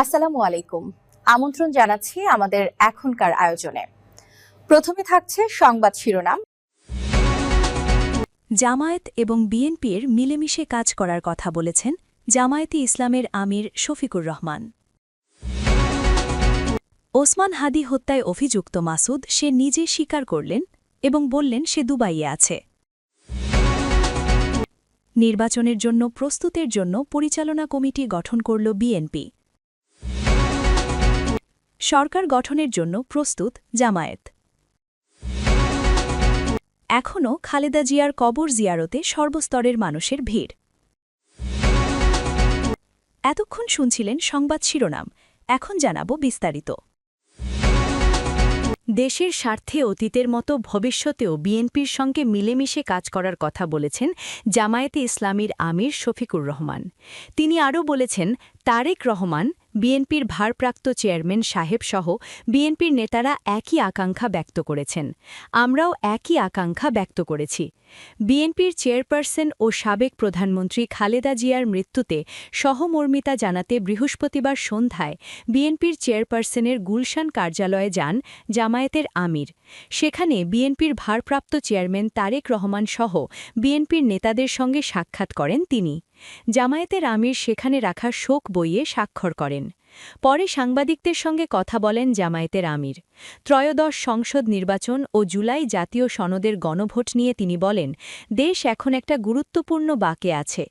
আসসালামু আলাইকুম। আমন্ত্রণ জানাচ্ছি আমাদের এখনকার আয়োজনে। প্রথমে থাকছে সংবাদ শিরোনাম। জামায়াত এবং বিএনপির মিলেমিশে কাজ করার কথা বলেছেন জামায়াতে ইসলামের আমির শফিকুর রহমান। ওসমান হাদি হত্যায় অভিযুক্ত মাসুদ সে নিজে স্বীকার করলেন এবং বললেন সে দুবাইয়ে আছে। নির্বাচনের জন্য, প্রস্তুতের জন্য পরিচালনা কমিটি গঠন করল বিএনপি। সরকার গঠনের জন্য প্রস্তুত জামায়াত। এখনও খালেদা জিয়ার কবর জিয়ারতে সর্বস্তরের মানুষের ভিড়। এতক্ষণ শুনছিলেন সংবাদ শিরোনাম, এখন জানাব বিস্তারিত। দেশের স্বার্থে অতীতের মতো ভবিষ্যতেও বিএনপির সঙ্গে মিলেমিশে কাজ করার কথা বলেছেন জামায়াতে ইসলামীর আমির শফিকুর রহমান। তিনি আরও বলেছেন, তারেক রহমান বিএনপির ভারপ্রাপ্ত চেয়ারম্যান সাহেব সহ বিএনপির নেতারা একই আকাঙ্ক্ষা ব্যক্ত করেছেন। আমরাও একই আকাঙ্ক্ষা ব্যক্ত করেছি। বিএনপির চেয়ারপারসন ও সাবেক প্রধানমন্ত্রী খালেদা জিয়ার মৃত্যুতে সহমর্মিতা জানাতে বৃহস্পতিবার সন্ধ্যায় বিএনপির চেয়ারপারসনের গুলশান কার্যালয়ে যান জামায়াতের আমির। সেখানে বিএনপির ভারপ্রাপ্ত চেয়ারম্যান তারেক রহমান সহ বিএনপির নেতাদের সঙ্গে সাক্ষাৎ করেন তিনি। জামায়াতের আমির সেখানে রাখা শোক বইয়ে স্বাক্ষর করেন। পরে সাংবাদিকদের সঙ্গে কথা বলেন জামায়াতের আমির ত্রয়োদশ সংসদ নির্বাচন ও জুলাই জাতীয় সনদের গণভোট নিয়ে তিনি বলেন, দেশ এখন একটা গুরুত্বপূর্ণ বাকে আছে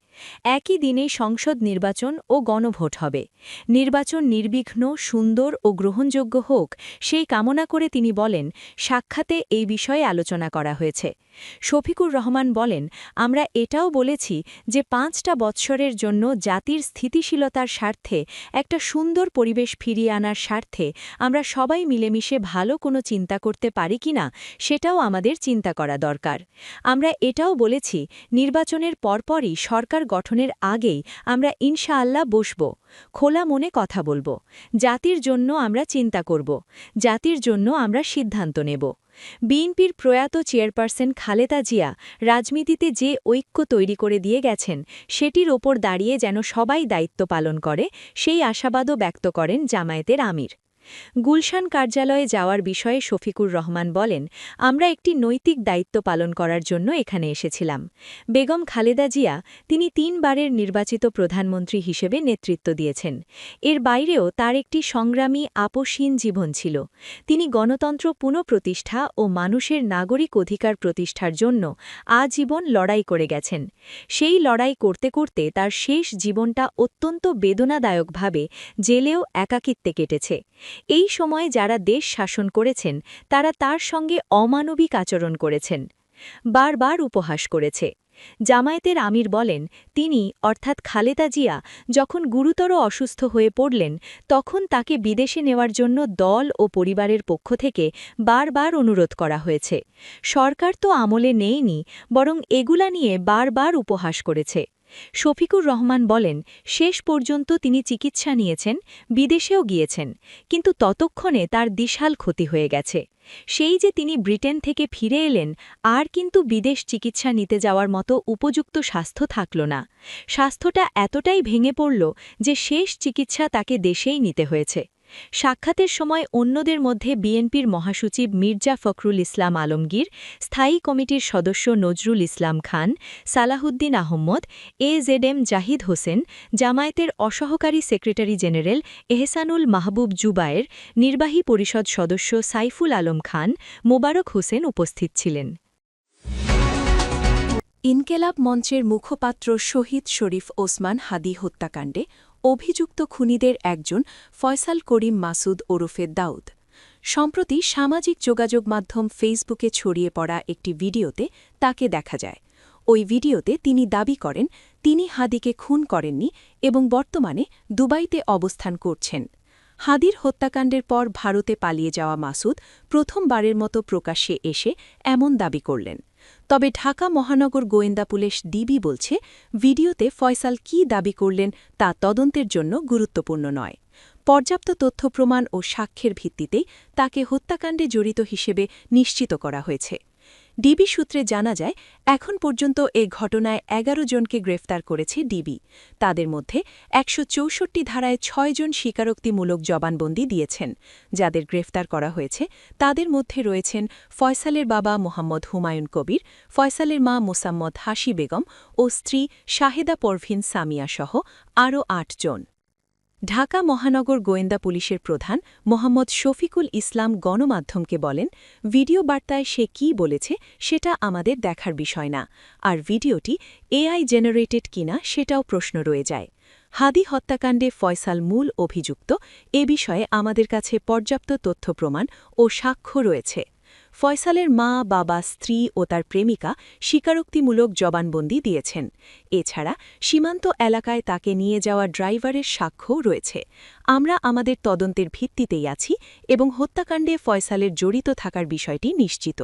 একই দিনে সংসদ নির্বাচন ও গণভোট হবে। নির্বাচন নির্বিঘ্ন, সুন্দর ও গ্রহণযোগ্য হোক, সেই কামনা করে তিনি বলেন, সাক্ষাতে এই বিষয়ে আলোচনা করা হয়েছে। শফিকুর রহমান বলেন, আমরা এটাও বলেছি যে পাঁচটা বৎসরের জন্য জাতির স্থিতিশীলতার স্বার্থে, একটা সুন্দর পরিবেশ ফিরিয়ে আনার স্বার্থে আমরা সবাই মিলেমিশে ভালো কোনো চিন্তা করতে পারি কিনা, সেটাও আমাদের চিন্তা করা দরকার। আমরা এটাও বলেছি, নির্বাচনের পরপরই সরকার গঠনের আগেই আমরা ইনশাআল্লাহ বসব, খোলা মনে কথা বলব, জাতির জন্য আমরা চিন্তা করব, জাতির জন্য আমরা সিদ্ধান্ত নেব। বিএনপির প্রয়াত চেয়ারপারসন খালেদা জিয়া রাজনীতিতে যে ঐক্য তৈরি করে দিয়ে গেছেন, সেটির ওপর দাঁড়িয়ে যেন সবাই দায়িত্ব পালন করে, সেই আশাবাদও ব্যক্ত করেন জামায়াতের আমির। গুলশান কার্যালয়ে যাওয়ার বিষয়ে শফিকুর রহমান বলেন, আমরা একটি নৈতিক দায়িত্ব পালন করার জন্য এখানে এসেছিলাম। বেগম খালেদা জিয়া তিনি তিনবারের নির্বাচিত প্রধানমন্ত্রী হিসেবে নেতৃত্ব দিয়েছেন। এর বাইরেও তার একটি সংগ্রামী আপসীন জীবন ছিল। তিনি গণতন্ত্র পুনঃপ্রতিষ্ঠা ও মানুষের নাগরিক অধিকার প্রতিষ্ঠার জন্য আজীবন লড়াই করে গেছেন। সেই লড়াই করতে করতে তার শেষ জীবনটা অত্যন্ত বেদনাদায়কভাবে জেলেও একাকিত্বে কেটেছে। এই সময়ে যারা দেশ শাসন করেছেন, তারা তার সঙ্গে অমানবিক আচরণ করেছেন, বারবার উপহাস করেছে। জামায়াতের আমির বলেন, তিনি, অর্থাৎ খালেদা জিয়া, যখন গুরুতর অসুস্থ হয়ে পড়লেন, তখন তাকে বিদেশে নেওয়ার জন্য দল ও পরিবারের পক্ষ থেকে বারবার অনুরোধ করা হয়েছে। সরকার তো আমলে নেয়নি, বরং এগুলা নিয়ে বারবার উপহাস করেছে। শফিকুর রহমান বলেন, শেষ পর্যন্ত তিনি চিকিৎসা নিয়েছেন, বিদেশেও গিয়েছেন, কিন্তু ততক্ষণে তার দিশাল ক্ষতি হয়ে গেছে। সেই যে তিনি ব্রিটেন থেকে ফিরে এলেন, আর কিন্তু বিদেশ চিকিৎসা নিতে যাওয়ার মতো উপযুক্ত স্বাস্থ্য থাকল না। স্বাস্থ্যটা এতটাই ভেঙে পড়ল যে শেষ চিকিৎসা তাকে দেশেই নিতে হয়েছে। সাক্ষাতের সময় অন্যদের মধ্যে বিএনপির মহাসচিব মির্জা ফখরুল ইসলাম আলমগীর, স্থায়ী কমিটির সদস্য Nazrul Islam Khan, Salahuddin Ahmed, A Z M Zahid Hossain, জামায়াতের অসহকারী সেক্রেটারি জেনারেল এহসানুল মাহবুব জুবায়ের নির্বাহী পরিষদ সদস্য সাইফুল আলম খান, মোবারক হোসেন উপস্থিত ছিলেন। ইনকেলাব মঞ্চের মুখপাত্র শহীদ শরীফ ওসমান হাদি হত্যাকাণ্ডে অভিযুক্ত খুনিদের একজন ফয়সাল করিম মাসুদ ওরফে দাউদ। সম্প্রতি সামাজিক যোগাযোগ মাধ্যম ফেসবুকে ছড়িয়ে পড়া একটি ভিডিওতে তাকে দেখা যায়। ওই ভিডিওতে তিনি দাবি করেন, তিনি হাদিকে খুন করেননি এবং বর্তমানে দুবাইতে অবস্থান করছেন। হাদির হত্যাকাণ্ডের পর ভারতে পালিয়ে যাওয়া মাসুদ প্রথমবারের মতো প্রকাশ্যে এসে এমন দাবি করলেন। তবে ঢাকা মহানগর গোয়েন্দা পুলিশ ডিবি বলছে, ভিডিওতে ফয়সাল কি দাবি করলেন তা তদন্তের জন্য গুরুত্বপূর্ণ নয়। পর্যাপ্ত তথ্য প্রমাণ ও সাক্ষ্যের ভিত্তিতেই তাকে হত্যাকাণ্ডে জড়িত হিসেবে নিশ্চিত করা হয়েছে। ডিবি সূত্রে জানা যায়, এখন পর্যন্ত এ ঘটনায় এগারো জনকে গ্রেফতার করেছে ডিবি। তাদের মধ্যে একশো চৌষট্টি ধারায় ছয়জন স্বীকারোক্তিমূলক জবানবন্দি দিয়েছেন। যাদের গ্রেফতার করা হয়েছে, তাদের মধ্যে রয়েছেন ফয়সালের বাবা মোহাম্মদ হুমায়ুন কবির, ফয়সালের মা মোসাম্মদ হাসি বেগম ও স্ত্রী শাহেদা পরভিন সামিয়া সহ আরও আটজন ঢাকা মহানগর গোয়েন্দা পুলিশের প্রধান মোহাম্মদ শফিকুল ইসলাম গণমাধ্যমকে বলেন, ভিডিও বার্তায় সে কী বলেছে সেটা আমাদের দেখার বিষয় না, আর ভিডিওটি এআই জেনারেটেড কিনা সেটাও প্রশ্ন রয়ে যায়। হাদি হত্যাকাণ্ডে ফয়সাল মূল অভিযুক্ত, এ বিষয়ে আমাদের কাছে পর্যাপ্ত তথ্য প্রমাণ ও সাক্ষ্য রয়েছে। ফয়সালের মা, বাবা, স্ত্রী ও তার প্রেমিকা স্বীকারোক্তিমূলক জবানবন্দি দিয়েছেন। এছাড়া সীমান্ত এলাকায় তাকে নিয়ে যাওয়া ড্রাইভারের সাক্ষ্যও রয়েছে। আমরা আমাদের তদন্তের ভিত্তিতেই আছি এবং হত্যাকাণ্ডে ফয়সালের জড়িত থাকার বিষয়টি নিশ্চিত।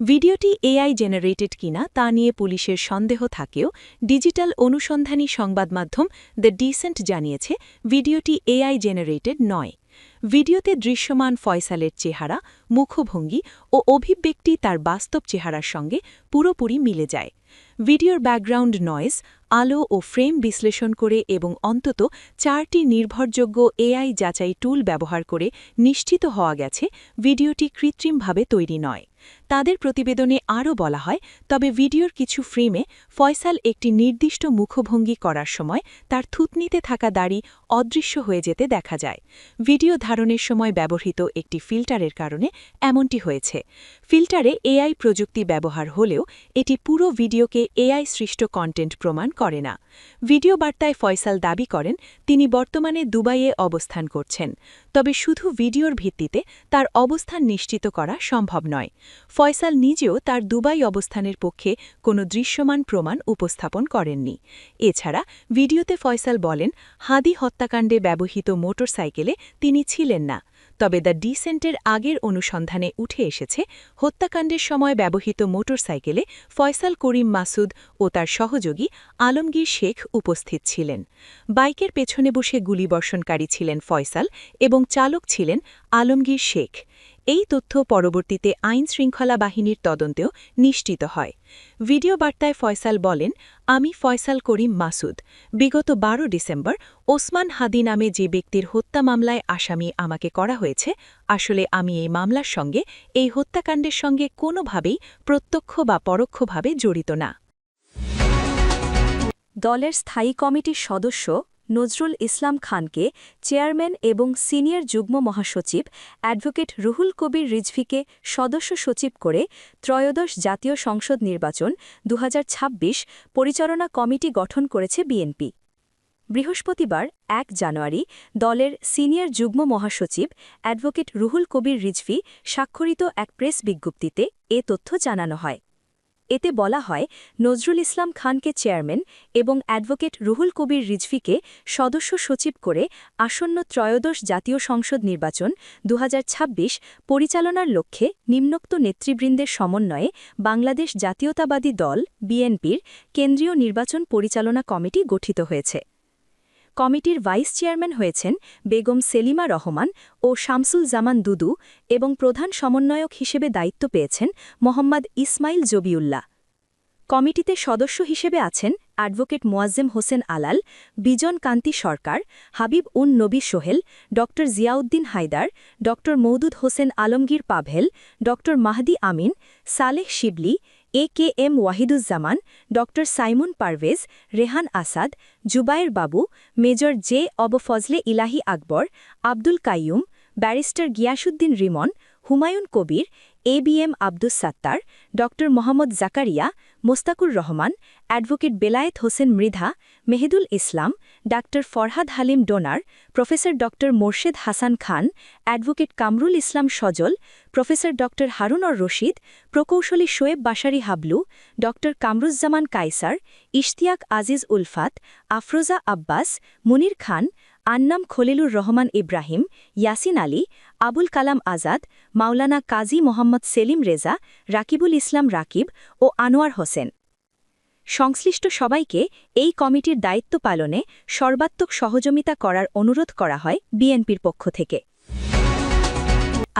ভিডিওটি এআই জেনারেটেড কিনা তা নিয়ে পুলিশের সন্দেহ থাকেও ডিজিটাল অনুসন্ধানী সংবাদ মাধ্যম দ্য ডিসেন্ট জানিয়েছে, ভিডিওটি এআই জেনারেটেড নয়। ভিডিওতে দৃশ্যমান ফয়সালের চেহারা মুখভঙ্গি ও অভিব্যক্তি তার বাস্তব চেহারার সঙ্গে পুরোপুরি মিলে যায়। ভিডিওর ব্যাকগ্রাউন্ড নয়েজ, আলো ও ফ্রেম বিশ্লেষণ করে এবং অন্তত চারটি নির্ভরযোগ্য এআই যাচাই টুল ব্যবহার করে নিশ্চিত হওয়া গেছে ভিডিওটি কৃত্রিমভাবে তৈরি নয়। তাদের প্রতিবেদনে আরও বলা হয়, তবে ভিডিওর কিছু ফ্রেমে ফয়সাল একটি নির্দিষ্ট মুখভঙ্গি করার সময় তার থুতনিতে থাকা দাড়ি অদৃশ্য হয়ে যেতে দেখা যায়। ভিডিও ধারণের সময় ব্যবহৃত একটি ফিল্টারের কারণে এমনটি হয়েছে। ফিল্টারে এআই প্রযুক্তি ব্যবহার হলেও এটি পুরো ভিডিওকে এআই সৃষ্ট কন্টেন্ট প্রমাণ করে না। ভিডিও বার্তায় ফয়সাল দাবি করেন, তিনি বর্তমানে দুবাইয়ে অবস্থান করছেন। তবে শুধু ভিডিওর ভিত্তিতে তার অবস্থান নিশ্চিত করা সম্ভব নয়। ফয়সাল নিজেও তার দুবাই অবস্থানের পক্ষে কোনো দৃশ্যমান প্রমাণ উপস্থাপন করেননি। এছাড়া ভিডিওতে ফয়সাল বলেন, হাদি হত্যাকাণ্ডে ব্যবহৃত মোটরসাইকেলে তিনি ছিলেন না। তবে দ্য ডিসেন্টের আগের অনুসন্ধানে উঠে এসেছে, হত্যাকাণ্ডের সময় ব্যবহৃত মোটরসাইকেলে ফয়সাল করিম মাসুদ ও তার সহযোগী আলমগীর শেখ উপস্থিত ছিলেন। বাইকের পেছনে বসে গুলিবর্ষণকারী ছিলেন ফয়সাল এবং চালক ছিলেন আলমগীর শেখ। এই তথ্য পরবর্তীতে আইন শৃঙ্খলা বাহিনীর তদন্তেও নিশ্চিত হয়। ভিডিও বার্তায় ফয়সাল বলেন, আমি ফয়সাল করিম মাসুদ। বিগত বারো ডিসেম্বর ওসমান হাদি নামে যে ব্যক্তির হত্যা মামলায় আসামি আমাকে করা হয়েছে, আসলে আমি এই মামলার সঙ্গে, এই হত্যাকাণ্ডের সঙ্গে কোনোভাবেই প্রত্যক্ষ বা পরোক্ষভাবে জড়িত না। দলের স্থায়ী কমিটির সদস্য নজরুল ইসলাম খানকে চেয়ারম্যান এবং সিনিয়র যুগ্ম মহাসচিব অ্যাডভোকেট রুহুল কবির রিজভিকে সদস্য সচিব করে ত্রয়োদশ জাতীয় সংসদ নির্বাচন দু হাজার ছাব্বিশ পরিচালনা কমিটি গঠন করেছে বিএনপি। বৃহস্পতিবার এক জানুয়ারি দলের সিনিয়র যুগ্ম মহাসচিব অ্যাডভোকেট রুহুল কবির রিজভি স্বাক্ষরিত এক প্রেস বিজ্ঞপ্তিতে এ তথ্য জানানো হয়। এতে বলা হয়, নজরুল ইসলাম খানকে চেয়ারম্যান এবং অ্যাডভোকেট রুহুল কবির রিজভিকে সদস্য সচিব করে আসন্ন ত্রয়োদশ জাতীয় সংসদ নির্বাচন দু হাজার ছাব্বিশ পরিচালনার লক্ষ্যে নিম্নোক্ত নেতৃবৃন্দের সমন্বয়ে বাংলাদেশ জাতীয়তাবাদী দল, বিএনপির কেন্দ্রীয় নির্বাচন পরিচালনা কমিটি গঠিত হয়েছে। কমিটির ভাইস চেয়ারম্যান হয়েছেন বেগম সেলিমা রহমান ও শামসুল জামান দুদু এবং প্রধান সমন্বয়ক হিসেবে দায়িত্ব পেয়েছেন মোহাম্মদ ইসমাইল জবিউল্লাহ। কমিটিতে সদস্য হিসেবে আছেন অ্যাডভোকেট মোয়াজ্জেম হোসেন আলাল, বিজন কান্তি সরকার, হাবিব উন নবী সোহেল ড জিয়াউদ্দিন হায়দার ড মৌদুদ হোসেন আলমগীর পাভেল ড Mahdi Amin, Saleh Shibli A K M Wahiduzzaman ড সাইমুন পারভেজ, রেহান আসাদ জুবায়ের বাবু, major J of Fazle Elahi Akbar, Abdul Qayyum, barrister Giasuddin Rimon, Humayun Kabir, A B M Abdus Sattar ড Mohammad Zakaria Mostakur Rahman, advocate Belayet Hossain Mridha, Mehedul Islam, doctor Farhad Halim Donar, professor ড Morshed Hasan Khan, advocate Kamrul Islam Sajal, professor ড হারুনর রশিদ, প্রকৌশলী শোয়েব বাসারি হাবলু ড কামরুজ্জামান কাইসার ইশতিয়াক আজিজ উলফাত, আফরোজা আব্বাস, মুনির খান আন্নাম খলিলুর রহমান ইব্রাহিম, ইয়াসিন আলী, আবুল কালাম আজাদ, মাওলানা কাজী মোহাম্মদ সেলিম রেজা, রাকিবুল ইসলাম রাকিব ও আনোয়ার হোসেন। সংশ্লিষ্ট সবাইকে এই কমিটির দায়িত্ব পালনে সর্বাত্মক সহযোগিতা করার অনুরোধ করা হয় বিএনপির পক্ষ থেকে।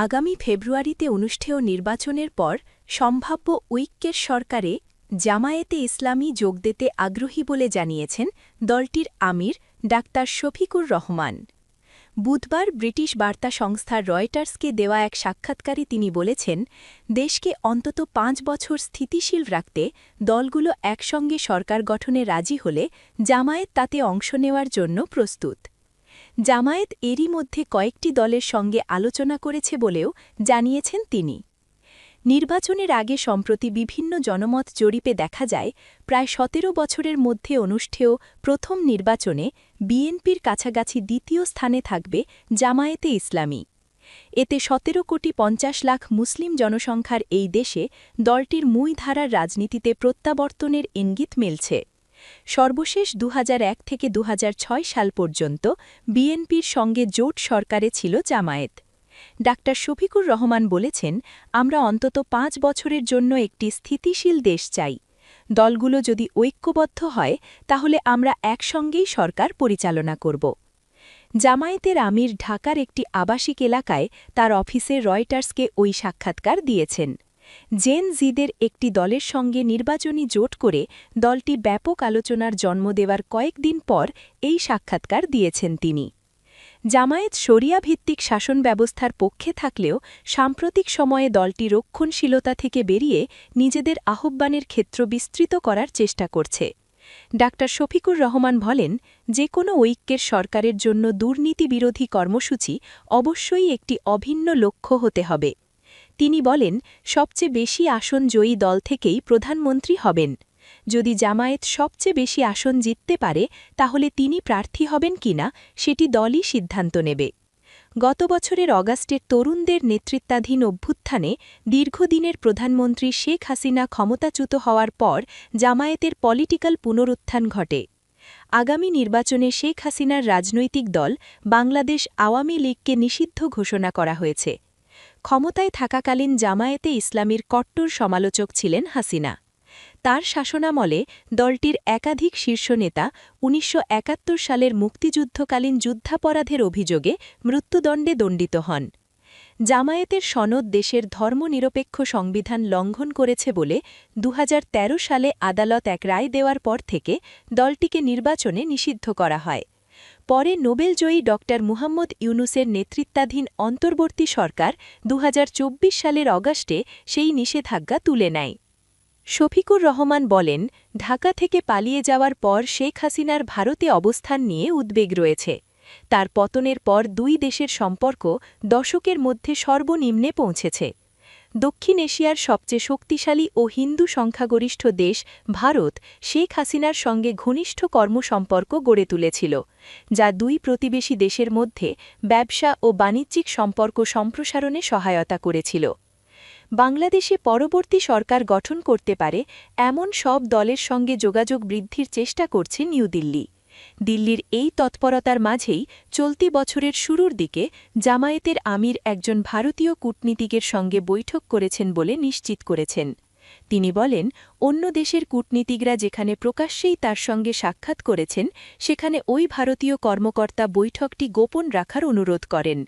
আগামী ফেব্রুয়ারিতে অনুষ্ঠেয় নির্বাচনের পর সম্ভাব্য ঐক্যের সরকারে জামায়াতে ইসলামী যোগ দিতে আগ্রহী বলে জানিয়েছেন দলটির আমির ডাক্তার শফিকুর রহমান। বুধবার ব্রিটিশ বার্তা সংস্থা রয়টার্সকে দেওয়া এক সাক্ষাৎকারে তিনি বলেছেন, দেশকে অন্তত পাঁচ বছর স্থিতিশীল রাখতে দলগুলো একসঙ্গে সরকার গঠনে রাজি হলে জামায়াত তাতে অংশ নেওয়ার জন্য প্রস্তুত। জামায়াত এরই মধ্যে কয়েকটি দলের সঙ্গে আলোচনা করেছে বলেও জানিয়েছেন তিনি। নির্বাচনের আগে সম্প্রতি বিভিন্ন জনমত জরিপে দেখা যায়, প্রায় সতেরো বছরের মধ্যে অনুষ্ঠেয় প্রথম নির্বাচনে বিএনপির কাছাকাছি দ্বিতীয় স্থানে থাকবে জামায়েতে ইসলামী। এতে সতেরো কোটি পঞ্চাশ লাখ মুসলিম জনসংখ্যার এই দেশে দলটির মুই ধারার রাজনীতিতে প্রত্যাবর্তনের ইঙ্গিত মিলছে। সর্বশেষ দু হাজার এক থেকে দু হাজার ছয় সাল পর্যন্ত বিএনপির সঙ্গে জোট সরকারে ছিল জামায়াত। ডাক্তার শফিকুর রহমান বলেছেন, আমরা অন্তত পাঁচ বছরের জন্য একটি স্থিতিশীল দেশ চাই। দলগুলো যদি ঐক্যবদ্ধ হয়, তাহলে আমরা একসঙ্গেই সরকার পরিচালনা করব। জামায়াতের আমির ঢাকার একটি আবাসিক এলাকায় তার অফিসে রয়টার্সকে ওই সাক্ষাৎকার দিয়েছেন। জেন জিদের একটি দলের সঙ্গে নির্বাচনী জোট করে দলটি ব্যাপক আলোচনার জন্ম দেওয়ার কয়েকদিন পর এই সাক্ষাৎকার দিয়েছেন তিনি। জামায়াত শরিয়া ভিত্তিক শাসন ব্যবস্থার পক্ষে থাকলেও সাম্প্রতিক সময়ে দলটি রক্ষণশীলতা থেকে বেরিয়ে নিজেদের আহ্বানের ক্ষেত্র বিস্তৃত করার চেষ্টা করছে। ডাক্তার শফিকুর রহমান বলেন যে কোনো ঐক্যের সরকারের জন্য দুর্নীতি বিরোধী কর্মসূচি অবশ্যই একটি অভিন্ন লক্ষ্য হতে হবে। তিনি বলেন, সবচেয়ে বেশি আসন জয়ী দল থেকেই প্রধানমন্ত্রী হবেন। যদি জামায়াত সবচেয়ে বেশি আসন জিততে পারে, তাহলে তিনি প্রার্থী হবেন কিনা সেটি দলই সিদ্ধান্ত নেবে। গত বছরের অগাস্টের তরুণদের নেতৃত্বাধীন অভ্যুত্থানে দীর্ঘদিনের প্রধানমন্ত্রী শেখ হাসিনা ক্ষমতাচ্যুত হওয়ার পর জামায়াতের পলিটিক্যাল পুনরুত্থান ঘটে। আগামী নির্বাচনে শেখ হাসিনার রাজনৈতিক দল বাংলাদেশ আওয়ামী লীগকে নিষিদ্ধ ঘোষণা করা হয়েছে। ক্ষমতায় থাকাকালীন জামায়াতে ইসলামীর কট্টর সমালোচক ছিলেন হাসিনা। তার শাসনামলে দলটির একাধিক শীর্ষ নেতা উনিশশো একাত্তর সালের মুক্তিযুদ্ধকালীন যুদ্ধাপরাধের অভিযোগে মৃত্যুদণ্ডে দণ্ডিত হন। জামায়াতের সনদ দেশের ধর্মনিরপেক্ষ সংবিধান লঙ্ঘন করেছে বলে দু হাজার তেরো সালে আদালত এক রায় দেওয়ার পর থেকে দলটিকে নির্বাচনে নিষিদ্ধ করা হয়। পরে নোবেলজয়ী ড. মুহাম্মদ ইউনুসের নেতৃত্বাধীন অন্তর্বর্তী সরকার দু হাজার চব্বিশ সালের অগাস্টে সেই নিষেধাজ্ঞা তুলে নেয়। শফিকুর রহমান বলেন, ঢাকা থেকে পালিয়ে যাওয়ার পর শেখ হাসিনার ভারতে অবস্থান নিয়ে উদ্বেগ রয়েছে। তার পতনের পর দুই দেশের সম্পর্ক দশকের মধ্যে সর্বনিম্নে পৌঁছেছে। দক্ষিণ এশিয়ার সবচেয়ে শক্তিশালী ও হিন্দু সংখ্যাগরিষ্ঠ দেশ ভারত শেখ হাসিনার সঙ্গে ঘনিষ্ঠ কর্মসম্পর্ক গড়ে তুলেছিল, যা দুই প্রতিবেশী দেশের মধ্যে ব্যবসা ও বাণিজ্যিক সম্পর্ক সম্প্রসারণে সহায়তা করেছিল। বাংলাদেশে পরবর্তী সরকার গঠন করতে পারে এমন সব দলের সঙ্গে যোগাযোগ বৃদ্ধির চেষ্টা করছে নিউ দিল্লি। দিল্লির এই তৎপরতার মাঝেই চলতি বছরের শুরুর দিকে জামায়াতের আমির একজন ভারতীয় কূটনীতিকের সঙ্গে বৈঠক করেছেন বলে নিশ্চিত করেছেন। তিনি বলেন, অন্য দেশের কূটনীতিকরা যেখানে প্রকাশ্যেই তার সঙ্গে সাক্ষাৎ করেছেন, সেখানে ওই ভারতীয় কর্মকর্তা বৈঠকটি গোপন রাখার অনুরোধ করেন।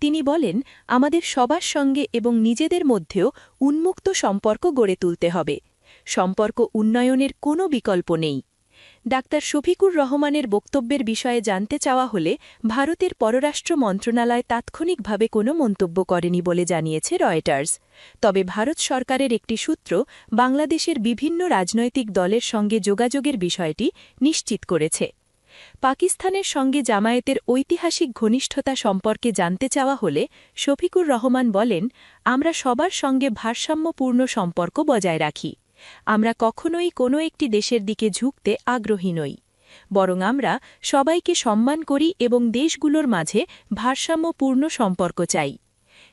তিনি বলেন, আমাদের সবার সঙ্গে এবং নিজেদের মধ্যেও উন্মুক্ত সম্পর্ক গড়ে তুলতে হবে। সম্পর্ক উন্নয়নের কোনো বিকল্প নেই। ডাক্তার শফিকুর রহমানের বক্তব্যের বিষয়ে জানতে চাওয়া হলে ভারতের পররাষ্ট্র মন্ত্রণালয় তাৎক্ষণিকভাবে কোনো মন্তব্য করেনি বলে জানিয়েছে রয়টার্স। তবে ভারত সরকারের একটি সূত্র বাংলাদেশের বিভিন্ন রাজনৈতিক দলের সঙ্গে যোগাযোগের বিষয়টি নিশ্চিত করেছে। পাকিস্তানের সঙ্গে জামায়াতের ঐতিহাসিক ঘনিষ্ঠতা সম্পর্কে জানতে চাওয়া হলে শফিকুর রহমান বলেন, আমরা সবার সঙ্গে ভারসাম্যপূর্ণ সম্পর্ক বজায় রাখি। আমরা কখনোই কোনো একটি দেশের দিকে ঝুঁকতে আগ্রহী নই। বরং আমরা সবাইকে সম্মান করি এবং দেশগুলোর মাঝে ভারসাম্যপূর্ণ সম্পর্ক চাই।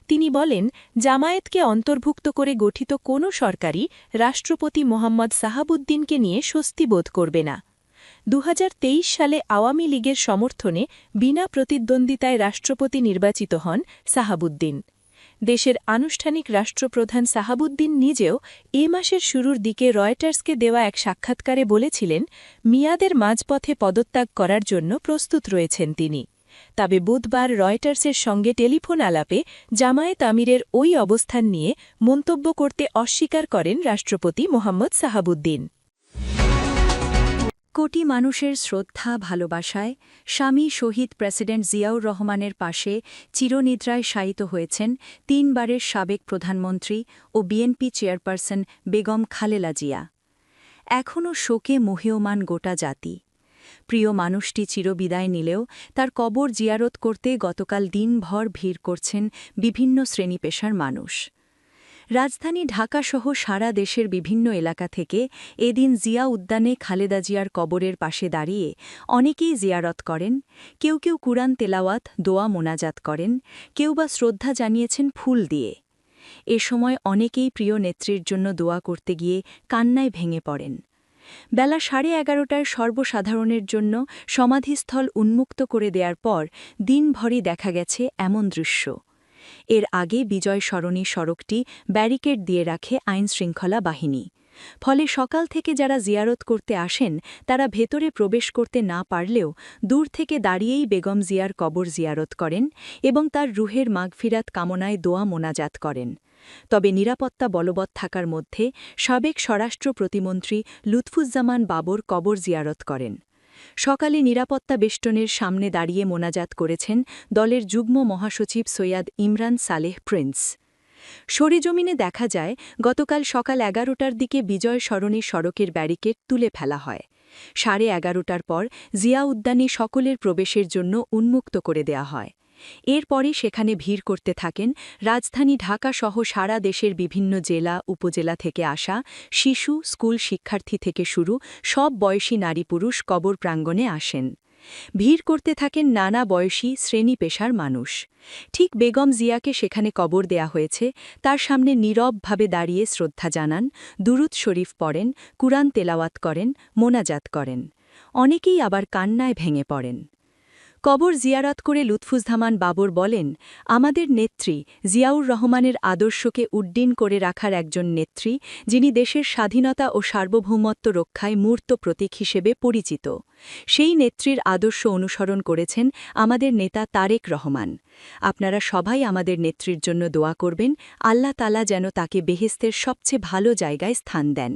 তিনি বলেন, জামায়াতকে অন্তর্ভুক্ত করে গঠিত কোনো সরকারই রাষ্ট্রপতি মোহাম্মদ সাহাবুদ্দিনকে নিয়ে স্বস্তি বোধ করবে না। দু হাজার তেইশ সালে আওয়ামী লীগের সমর্থনে বিনা প্রতিদ্বন্দ্বিতায় রাষ্ট্রপতি নির্বাচিত হন সাহাবুদ্দিন। দেশের আনুষ্ঠানিক রাষ্ট্রপ্রধান সাহাবুদ্দিন নিজেও এ মাসের শুরুর দিকে রয়টার্সকে দেওয়া এক সাক্ষাৎকারে বলেছিলেন, মিয়াদের মাঝপথে পদত্যাগ করার জন্য প্রস্তুত রয়েছেন তিনি। তবে বুধবার রয়টার্সের সঙ্গে টেলিফোন আলাপে জামায়াত আমিরের ওই অবস্থান নিয়ে মন্তব্য করতে অস্বীকার করেন রাষ্ট্রপতি মোহাম্মদ সাহাবুদ্দিন। কোটি মানুষের শ্রদ্ধা, ভালোবাসায় স্বামী শহীদ প্রেসিডেন্ট জিয়াউর রহমানের পাশে চিরনিদ্রায় শায়িত হয়েছেন তিনবারের সাবেক প্রধানমন্ত্রী ও বিএনপি চেয়ারপারসন বেগম খালেলা জিয়া। এখনও শোকে মোহেয়মান গোটা জাতি। প্রিয় মানুষটি চিরবিদায় নিলেও তার কবর জিয়ারত করতে গতকাল দিনভর ভিড় করছেন বিভিন্ন শ্রেণি পেশার মানুষ। রাজধানী ঢাকাসহ সারা দেশের বিভিন্ন এলাকা থেকে এদিন জিয়া উদ্যানে খালেদা জিয়ার কবরের পাশে দাঁড়িয়ে অনেকেই জিয়ারত করেন। কেউ কেউ কুরআন তেলাওয়াত, দোয়া মোনাজাত করেন। কেউ বা শ্রদ্ধা জানিয়েছেন ফুল দিয়ে। এ সময় অনেকেই প্রিয় নেত্রীর জন্য দোয়া করতে গিয়ে কান্নায় ভেঙে পড়েন। বেলা সাড়ে এগারোটায় সর্বসাধারণের জন্য সমাধিস্থল উন্মুক্ত করে দেওয়ার পর দিনভরই দেখা গেছে এমন দৃশ্য। এর আগে বিজয় সরণী সড়কটি ব্যারিকেড দিয়ে রাখে আইনশৃঙ্খলা বাহিনী। ফলে সকাল থেকে যারা জিয়ারত করতে আসেন, তারা ভেতরে প্রবেশ করতে না পারলেও দূর থেকে দাঁড়িয়েই বেগম জিয়ার কবর জিয়ারত করেন এবং তার রুহের মাগফিরাত কামনায় দোয়া মোনাজাত করেন। তবে নিরাপত্তা বলবৎ থাকার মধ্যে সাবেক স্বরাষ্ট্র প্রতিমন্ত্রী লুৎফুজ্জামান বাবর কবর জিয়ারত করেন। সকালে নিরাপত্তা বেষ্টনের সামনে দাঁড়িয়ে মোনাজাত করেছেন দলের যুগ্ম মহাসচিব সৈয়াদ ইমরান সালেহ প্রিন্স। সরেজমিনে দেখা যায়, গতকাল সকাল এগারোটার দিকে বিজয় সরণী সড়কের ব্যারিকেড তুলে ফেলা হয়। সাড়ে এগারোটার পর জিয়া উদ্যানে সকলের প্রবেশের জন্য উন্মুক্ত করে দেয়া হয়। এরপরই সেখানে ভিড় করতে থাকেন রাজধানী ঢাকাসহ সারা দেশের বিভিন্ন জেলা, উপজেলা থেকে আসা শিশু, স্কুল শিক্ষার্থী থেকে শুরু সব বয়সী নারী পুরুষ কবর প্রাঙ্গণে আসেন। ভিড় করতে থাকেন নানা বয়সী শ্রেণি পেশার মানুষ। ঠিক বেগম জিয়াকে সেখানে কবর দেয়া হয়েছে, তার সামনে নীরবভাবে দাঁড়িয়ে শ্রদ্ধা জানান, দুরুদ শরীফ পড়েন, কুরআন তেলাওয়াত করেন, মোনাজাত করেন। অনেকেই আবার কান্নায় ভেঙে পড়েন। কবর জিয়ারাত করে লুৎফুজধামান বাবর বলেন, আমাদের নেত্রী জিয়াউর রহমানের আদর্শকে উড্ডীন করে রাখার একজন নেত্রী, যিনি দেশের স্বাধীনতা ও সার্বভৌমত্ব রক্ষায় মূর্ত প্রতীক হিসেবে পরিচিত। সেই নেত্রীর আদর্শ অনুসরণ করেছেন আমাদের নেতা তারেক রহমান। আপনারা সবাই আমাদের নেত্রীর জন্য দোয়া করবেন, আল্লাহ তালা যেন তাকে বেহেস্তের সবচেয়ে ভালো জায়গায় স্থান দেন।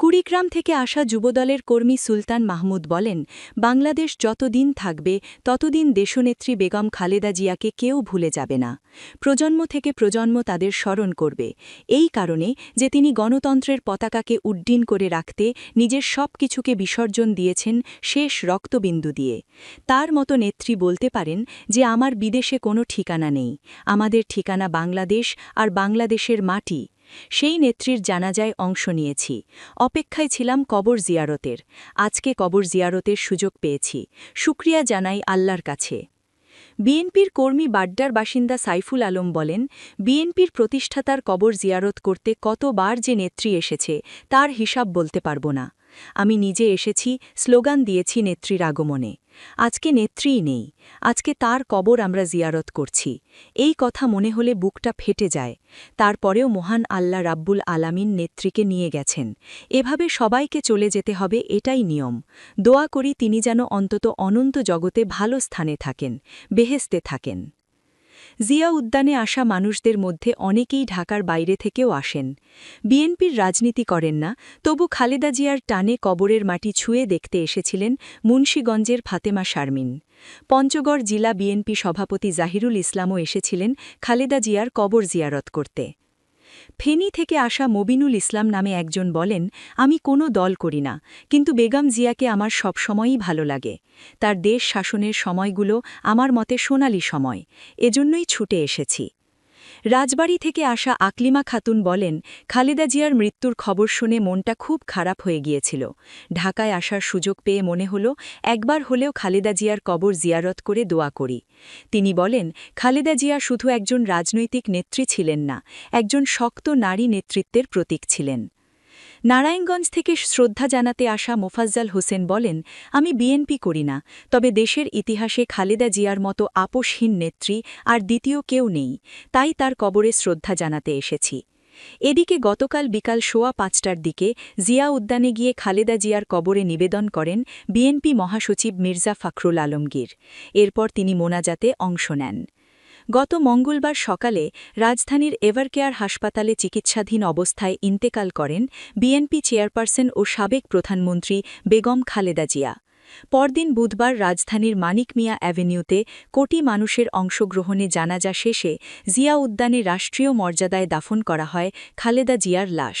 কুড়িগ্রাম থেকে আসা যুবদলের কর্মী সুলতান মাহমুদ বলেন, বাংলাদেশ যতদিন থাকবে, ততদিন দেশনেত্রী বেগম খালেদা জিয়াকে কেউ ভুলে যাবে না। প্রজন্ম থেকে প্রজন্ম তাদের স্মরণ করবে। এই কারণে যে তিনি গণতন্ত্রের পতাকাকে উড্ডীন করে রাখতে নিজের সব কিছুকে বিসর্জন দিয়েছেন শেষ রক্তবিন্দু দিয়ে। তার মতো নেত্রী বলতে পারেন যে, আমার বিদেশে কোনো ঠিকানা নেই। আমাদের ঠিকানা বাংলাদেশ আর বাংলাদেশের মাটি। সেই নেত্রীর জানাজায় অংশ নিয়েছি। অপেক্ষায় ছিলাম কবর জিয়ারতের। আজকে কবর জিয়ারতের সুযোগ পেয়েছি। শুক্রিয়া জানাই আল্লাহর কাছে। বিএনপির কর্মী বাড্ডার বাসিন্দা সাইফুল আলম বলেন, বিএনপির প্রতিষ্ঠাতার কবর জিয়ারত করতে কতবার যে নেত্রী এসেছে, তার হিসাব বলতে পারব না। আমি নিজে এসেছি, স্লোগান দিয়েছি নেত্রীর আগমনে। আজকে নেত্রীই নেই। আজকে তার কবর আমরা জিয়ারত করছি। এই কথা মনে হলে বুকটা ফেটে যায়। তারপরেও মহান আল্লাহ রাব্বুল আলামিন নেত্রীকে নিয়ে গেছেন। এভাবে সবাইকে চলে যেতে হবে এটাই নিয়ম। দোয়া করি তিনি যেন অন্তত অনন্ত জগতে ভালো স্থানে থাকেন, বেহেস্তে থাকেন। জিয়া উদ্যানে আসা মানুষদের মধ্যে অনেকেই ঢাকার বাইরে থেকেও আসেন। বিএনপির রাজনীতি করেন না, তবু খালেদা জিয়ার টানে কবরের মাটি ছুঁয়ে দেখতে এসেছিলেন মুন্সীগঞ্জের ফাতেমা শারমিন। পঞ্চগড় জেলা বিএনপি সভাপতি জাহিরুল ইসলামও এসেছিলেন খালেদা জিয়ার কবর জিয়ারত করতে। ফেনী থেকে আসা মবিনুল ইসলাম নামে একজন বলেন, আমি কোনো দল করি না, কিন্তু বেগম জিয়াকে আমার সব সময়ই ভালো লাগে। তার দেশ শাসনের সময়গুলো আমার মতে সোনালি সময়। এজন্যই ছুটে এসেছি। রাজবাড়ি থেকে আসা আকলিমা খাতুন বলেন, খালেদা জিয়ার মৃত্যুর খবর শুনে মনটা খুব খারাপ হয়ে গিয়েছিল। ঢাকায় আসার সুযোগ পেয়ে মনে হল, একবার হলেও খালেদা জিয়ার কবর জিয়ারত করে দোয়া করি। তিনি বলেন, খালেদা জিয়া শুধু একজন রাজনৈতিক নেত্রী ছিলেন না, একজন শক্ত নারী নেতৃত্বের প্রতীক ছিলেন। নারায়ণগঞ্জ থেকে শ্রদ্ধা জানাতে আসা মোফাজ্জাল হোসেন বলেন, আমি বিএনপি করি না, তবে দেশের ইতিহাসে খালেদা জিয়ার মতো আপোষহীন নেত্রী আর দ্বিতীয় কেউ নেই, তাই তার কবরে শ্রদ্ধা জানাতে এসেছি। এদিকে গতকাল বিকাল সোয়া পাঁচটার দিকে জিয়া উদ্যানে গিয়ে খালেদা জিয়ার কবরে নিবেদন করেন বিএনপি মহাসচিব মির্জা ফখরুল আলমগীর। এরপর তিনি মোনাজাতে অংশ নেন। গত মঙ্গলবার সকালে রাজধানীর এভারকেয়ার হাসপাতালে চিকিৎসাধীন অবস্থায় ইন্তেকাল করেন বিএনপি চেয়ারপারসন ও সাবেক প্রধানমন্ত্রী বেগম খালেদা জিয়া। পরদিন বুধবার রাজধানীর মানিক মিয়া অ্যাভিনিউতে কোটি মানুষের অংশগ্রহণে জানাজা শেষে জিয়া উদ্যানে রাষ্ট্রীয় মর্যাদায় দাফন করা হয় খালেদা জিয়ার লাশ।